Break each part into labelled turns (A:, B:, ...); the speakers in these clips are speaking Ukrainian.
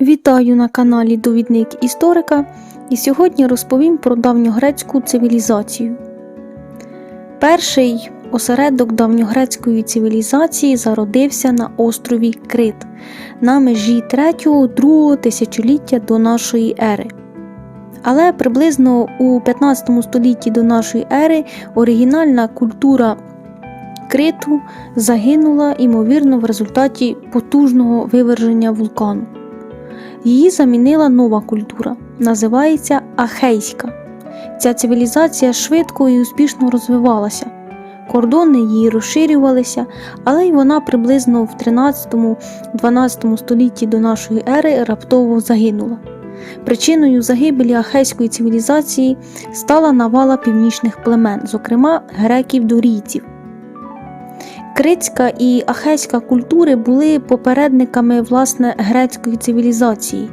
A: Вітаю на каналі Довідник Історика і сьогодні розповім про давньогрецьку цивілізацію. Перший осередок давньогрецької цивілізації зародився на острові Крит на межі 3-2 тисячоліття до нашої ери. Але приблизно у 15 столітті до нашої ери оригінальна культура Криту загинула, ймовірно, в результаті потужного виверження вулкану. Її замінила нова культура, називається Ахейська. Ця цивілізація швидко і успішно розвивалася. Кордони її розширювалися, але й вона приблизно в 13-12 столітті до нашої ери раптово загинула. Причиною загибелі ахейської цивілізації стала навала північних племен, зокрема греків-дорійців. Критська і ахейська культури були попередниками власне грецької цивілізації.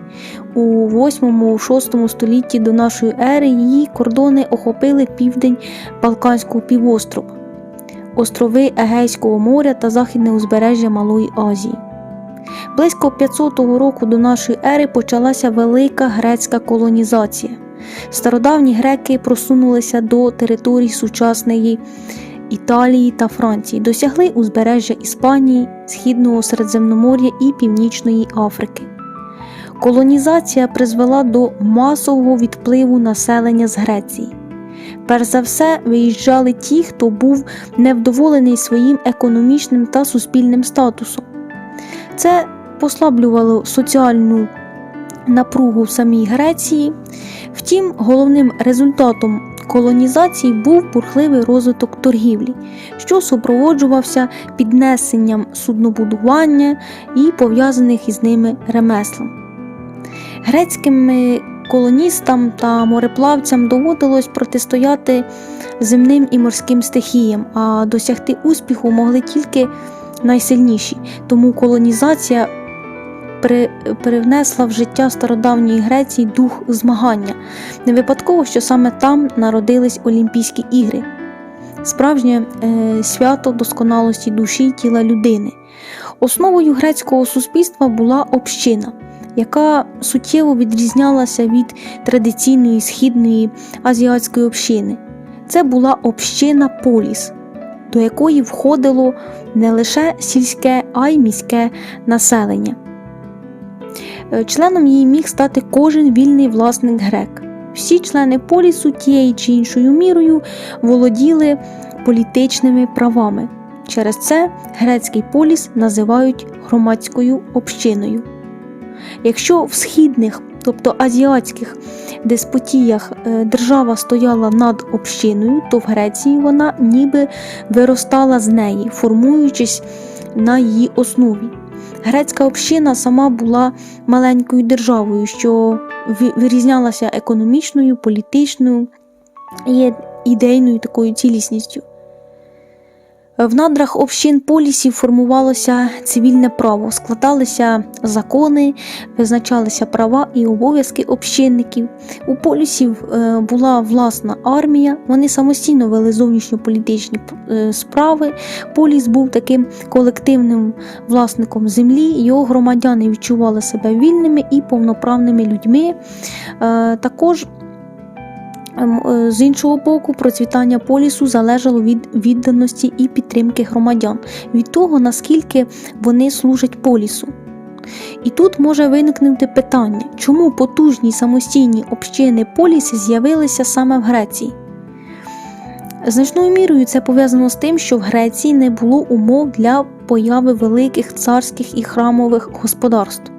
A: У 8-6 столітті до нашої ери її кордони охопили південь Балканського півострова, острови Егейського моря та західне узбережжя Малої Азії. Близько 500 року до нашої ери почалася велика грецька колонізація. Стародавні греки просунулися до територій сучасної Італії та Франції, досягли узбережжя Іспанії, Східного Середземномор'я і Північної Африки. Колонізація призвела до масового відпливу населення з Греції. Перш за все, виїжджали ті, хто був невдоволений своїм економічним та суспільним статусом. Це послаблювало соціальну напругу в самій Греції. Втім, головним результатом колонізації був бурхливий розвиток торгівлі, що супроводжувався піднесенням суднобудування і пов'язаних із ними ремеслом. Грецьким колоністам та мореплавцям доводилось протистояти земним і морським стихіям, а досягти успіху могли тільки найсильніші, тому колонізація привнесла в життя стародавньої Греції дух змагання. Не випадково, що саме там народились Олімпійські ігри, справжнє е, свято досконалості душі і тіла людини. Основою грецького суспільства була община, яка суттєво відрізнялася від традиційної східної азіатської общини. Це була община поліс, до якої входило не лише сільське, а й міське населення. Е, членом її міг стати кожен вільний власник грек. Всі члени полісу тією чи іншою мірою володіли політичними правами. Через це грецький поліс називають громадською общиною. Якщо в східних, тобто азіатських деспотіях е, держава стояла над общиною, то в Греції вона ніби виростала з неї, формуючись на її основі. Грецька община сама була маленькою державою, що вирізнялася економічною, політичною і ідейною такою цілісністю. В надрах общин полісів формувалося цивільне право, складалися закони, визначалися права і обов'язки общинників. У полісів е, була власна армія, вони самостійно вели зовнішньополітичні е, справи. Поліс був таким колективним власником землі, його громадяни відчували себе вільними і повноправними людьми. Е, також з іншого боку, процвітання полісу залежало від відданості і підтримки громадян, від того, наскільки вони служать полісу. І тут може виникнути питання, чому потужні самостійні общини поліси з'явилися саме в Греції? Значною мірою це пов'язано з тим, що в Греції не було умов для появи великих царських і храмових господарств.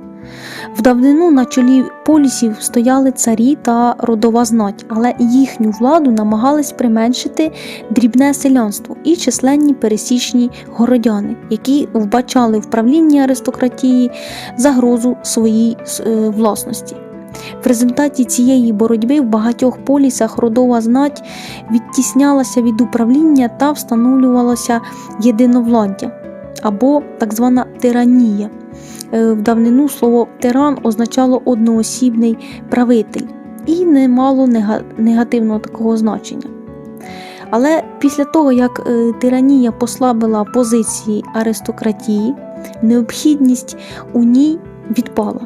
A: В давнину на чолі полісів стояли царі та родова знать, але їхню владу намагались применшити дрібне селянство і численні пересічні городяни, які вбачали в правлінні аристократії загрозу своїй е, власності. В результаті цієї боротьби в багатьох полісах родова знать відтіснялася від управління та встановлювалося єдиновладдя або так звана тиранія. Е, в давнину слово тиран означало одноосібний правитель і не мало негативного такого значення. Але після того, як е, тиранія послабила позиції аристократії, необхідність у ній відпала.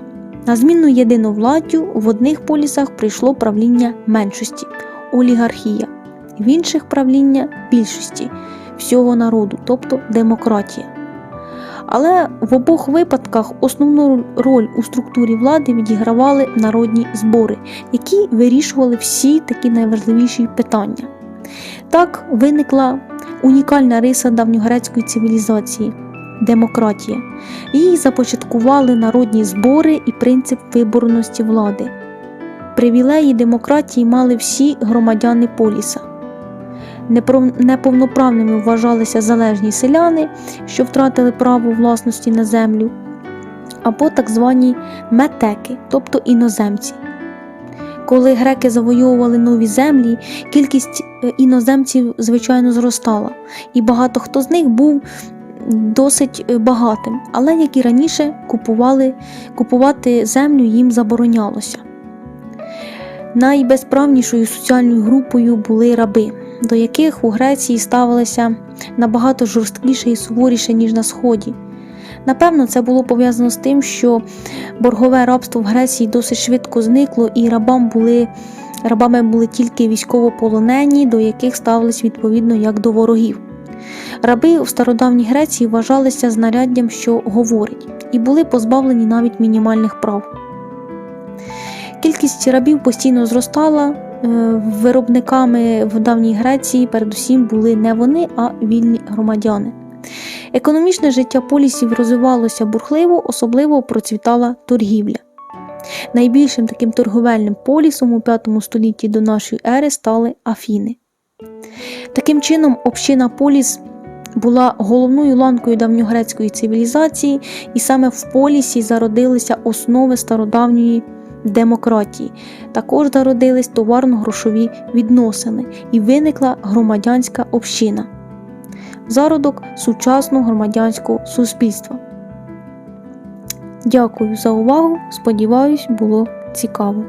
A: На зміну єдиновладдю в одних полісах прийшло правління меншості олігархія, в інших правління більшості всього народу, тобто демократія. Але в обох випадках основну роль у структурі влади відігравали народні збори, які вирішували всі такі найважливіші питання. Так виникла унікальна риса давньогрецької цивілізації демократія. Її започаткували народні збори і принцип виборності влади. Привілеї демократії мали всі громадяни поліса. Неповноправними вважалися залежні селяни, що втратили право власності на землю, або так звані метеки, тобто іноземці. Коли греки завойовували нові землі, кількість е, іноземців, звичайно, зростала, і багато хто з них був досить е, багатим, але як і раніше, купували, купувати землю їм заборонялося. Найбезправнішою соціальною групою були раби, до яких у Греції ставилися набагато жорсткіше і суворіше, ніж на Сході. Напевно, це було пов'язано з тим, що боргове рабство в Греції досить швидко зникло, і рабам були, рабами були тільки військовополонені, до яких ставились відповідно як до ворогів. Раби в стародавній Греції вважалися знаряддям, що говорить, і були позбавлені навіть мінімальних прав. Кількість рабів постійно зростала. Е, Виробниками в давній Греції передусім були не вони, а вільні громадяни. Економічне життя полісів розвивалося бурхливо, особливо процвітала торгівля. Найбільшим таким торговельним полісом у 5 столітті до нашої ери стали Афіни. Таким чином, община поліс була головною ланкою давньогрецької цивілізації, і саме в полісі зародилися основи стародавньої демократії. Також зародились товарно-грошові відносини і виникла громадянська община зародок сучасного громадянського суспільства. Дякую за увагу. Сподіваюсь, було цікаво.